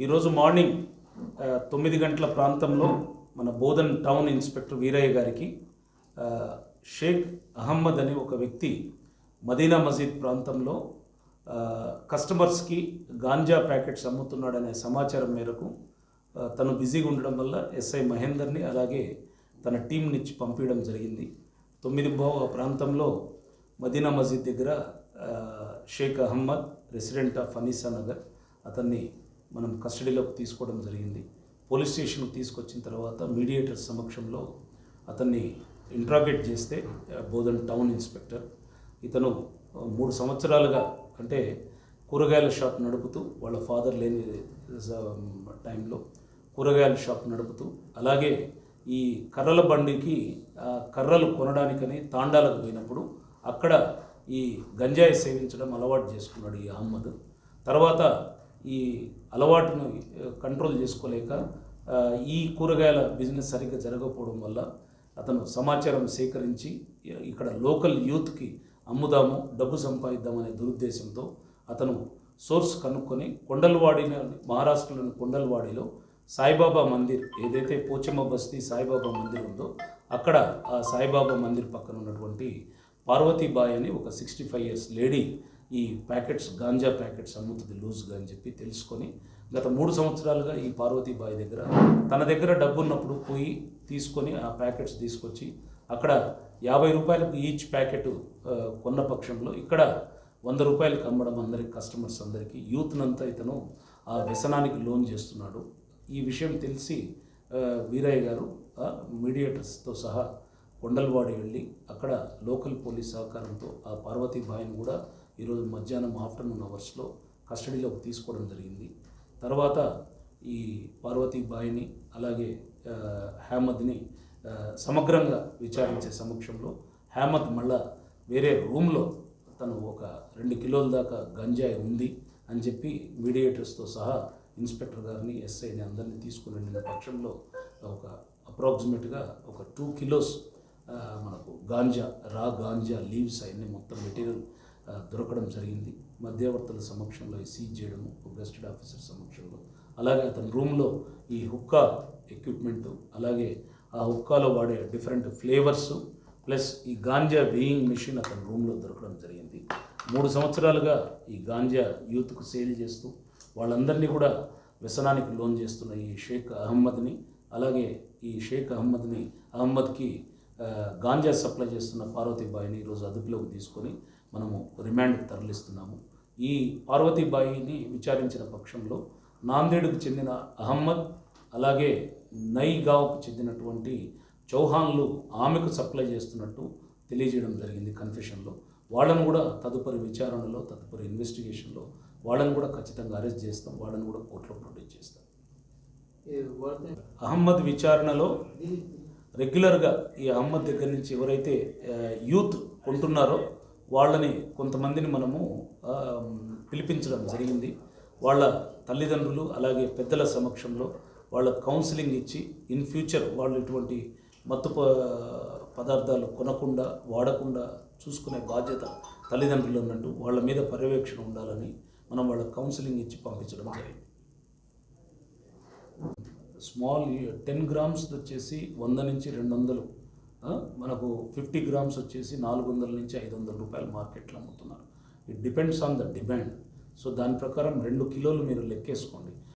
ఈరోజు మార్నింగ్ తొమ్మిది గంటల ప్రాంతంలో మన బోధన్ టౌన్ ఇన్స్పెక్టర్ వీరయ్య గారికి షేక్ అహమ్మద్ అనే ఒక వ్యక్తి మదీనా మసీద్ ప్రాంతంలో కస్టమర్స్కి గాంజా ప్యాకెట్స్ అమ్ముతున్నాడనే సమాచారం మేరకు తను బిజీగా ఉండడం వల్ల ఎస్ఐ మహేందర్ని అలాగే తన టీంని ఇచ్చి పంపించడం జరిగింది. తొమ్మిది బో ప్రాంతంలో మదీనా మసీద్ దగ్గర షేక్ అహ్మద్ రెసిడెంట్ ఆఫ్ అనీసా నగర్ అతన్ని మనం కస్టడీలోకి తీసుకోవడం జరిగింది. పోలీస్ స్టేషన్కి తీసుకొచ్చిన తర్వాత మీడియేటర్ సమక్షంలో అతన్ని ఇంట్రాగేట్ చేస్తే బోధన్ టౌన్ ఇన్స్పెక్టర్. ఇతను మూడు సంవత్సరాలుగా అంటే కూరగాయల షాప్ నడుపుతూ వాళ్ళ ఫాదర్ లేని టైంలో కూరగాయల షాప్ నడుపుతూ అలాగే ఈ కర్రల బండికి కర్రలు కొనడానికని తాండాలకు పోయినప్పుడు అక్కడ ఈ గంజాయి సేవించడం అలవాటు చేసుకున్నాడు ఈ అహ్మద్. తర్వాత ఈ అలవాటును కంట్రోల్ చేసుకోలేక ఈ కూరగాయల బిజినెస్ సరిగ్గా జరగకపోవడం వల్ల అతను సమాచారం సేకరించి ఇక్కడ లోకల్ యూత్కి అమ్ముదాము డబ్బు సంపాదిద్దామనే దురుద్దేశంతో అతను సోర్స్ కనుక్కొని కొండలవాడిన మహారాష్ట్రలోని కొండలవాడిలో సాయిబాబా మందిర్ ఏదైతే పోచమ్మ బస్తీ సాయిబాబా మందిర్ ఉందో అక్కడ ఆ సాయిబాబా మందిర్ పక్కన ఉన్నటువంటి పార్వతీబాయి అని ఒక సిక్స్టీ ఫైవ్ ఇయర్స్ లేడీ ఈ ప్యాకెట్స్ గాంజా ప్యాకెట్స్ అమ్ముతుంది లూజ్గా అని చెప్పి తెలుసుకొని గత మూడు సంవత్సరాలుగా ఈ పార్వతీబాయి దగ్గర తన దగ్గర డబ్బు ఉన్నప్పుడు పోయి తీసుకొని ఆ ప్యాకెట్స్ తీసుకొచ్చి అక్కడ యాభై రూపాయలకు ఈచ్ ప్యాకెట్ కొన్న పక్షంలో ఇక్కడ వంద రూపాయలకు అమ్మడం అందరికి కస్టమర్స్ అందరికీ యూత్నంతా ఇతను ఆ వ్యసనానికి లోన్ చేస్తున్నాడు. ఈ విషయం తెలిసి వీరయ్య గారు మీడియేటర్స్తో సహా కొండలవాడి వెళ్ళి అక్కడ లోకల్ పోలీస్ సహకారంతో ఆ పార్వతీబాయిని కూడా ఈరోజు మధ్యాహ్నం ఆఫ్టర్నూన్ అవర్స్లో కస్టడీలోకి తీసుకోవడం జరిగింది. తర్వాత ఈ పార్వతీబాయిని అలాగే హేమద్ని హ్యామద్ని సమగ్రంగా విచారించే సమక్షంలో హ్యామద్ మళ్ళా వేరే రూమ్లో తను ఒక రెండు కిలోల దాకా గంజాయి ఉంది అని చెప్పి మీడియేటర్స్తో సహా ఇన్స్పెక్టర్ గారిని ఎస్ఐని అందరినీ తీసుకుని వెళ్ళిన పక్షంలో ఒక అప్రాక్సిమేట్గా ఒక టూ కిలోస్ మనకు గాంజా రా గాంజా లీవ్స్ అవన్నీ మొత్తం మెటీరియల్ దొరకడం జరిగింది. మధ్యవర్తుల సమక్షంలో ఈ సీజ్ చేయడము ఒక గెస్టెడ్ ఆఫీసర్ సమక్షంలో. అలాగే అతని రూమ్లో ఈ హుక్కా ఎక్విప్మెంట్ అలాగే ఆ హుక్కాలో వాడే డిఫరెంట్ ఫ్లేవర్స్ ప్లస్ ఈ గాంజా వేయింగ్ మిషన్ అతని రూమ్లో దొరకడం జరిగింది. మూడు సంవత్సరాలుగా ఈ గాంజా యూత్కు సేల్ చేస్తూ వాళ్ళందరినీ కూడా వ్యసనానికి లోన్ చేస్తున్న ఈ షేక్ అహమ్మద్ని అలాగే ఈ షేక్ అహమ్మద్ని అహమ్మద్కి గాంజా సప్లై చేస్తున్న పార్వతీబాయిని ఈరోజు అదుపులోకి తీసుకొని మనము రిమాండ్కి తరలిస్తున్నాము. ఈ పార్వతీబాయిని విచారించిన పక్షంలో నాందేడ్కు చెందిన అహమ్మద్ అలాగే నైగావ్కు చెందినటువంటి చౌహాన్లు ఆమెకు సప్లై చేస్తున్నట్టు తెలియజేయడం జరిగింది కన్ఫెషన్లో. వాళ్ళను కూడా తదుపరి విచారణలో తదుపరి ఇన్వెస్టిగేషన్లో వాళ్ళని కూడా ఖచ్చితంగా అరెస్ట్ చేస్తాం వాళ్ళని కూడా కోర్టులో ప్రొడ్యూస్ చేస్తాం. అహమ్మద్ విచారణలో రెగ్యులర్గా ఈ అమ్మ దగ్గర నుంచి ఎవరైతే యూత్ కొంటున్నారో వాళ్ళని కొంతమందిని మనము పిలిపించడం జరిగింది. వాళ్ళ తల్లిదండ్రులు అలాగే పెద్దల సమక్షంలో వాళ్ళ కౌన్సిలింగ్ ఇచ్చి ఇన్ ఫ్యూచర్ వాళ్ళు ఇటువంటి మత్తు ప- పదార్థాలు కొనకుండా వాడకుండా చూసుకునే బాధ్యత తల్లిదండ్రులు ఉన్నట్టు వాళ్ళ మీద పర్యవేక్షణ ఉండాలని మనం వాళ్ళ కౌన్సిలింగ్ ఇచ్చి పంపించడం జరిగింది. స్మాల్ టెన్ గ్రామ్స్ వచ్చేసి వంద నుంచి రెండు వందలు మనకు ఫిఫ్టీ గ్రామ్స్ వచ్చేసి నాలుగు వందల నుంచి ఐదు వందల రూపాయలు మార్కెట్లో అమ్ముతున్నారు. It depends on the demand so దాని ప్రకారం రెండు కిలోలు మీరు లెక్కేసుకోండి.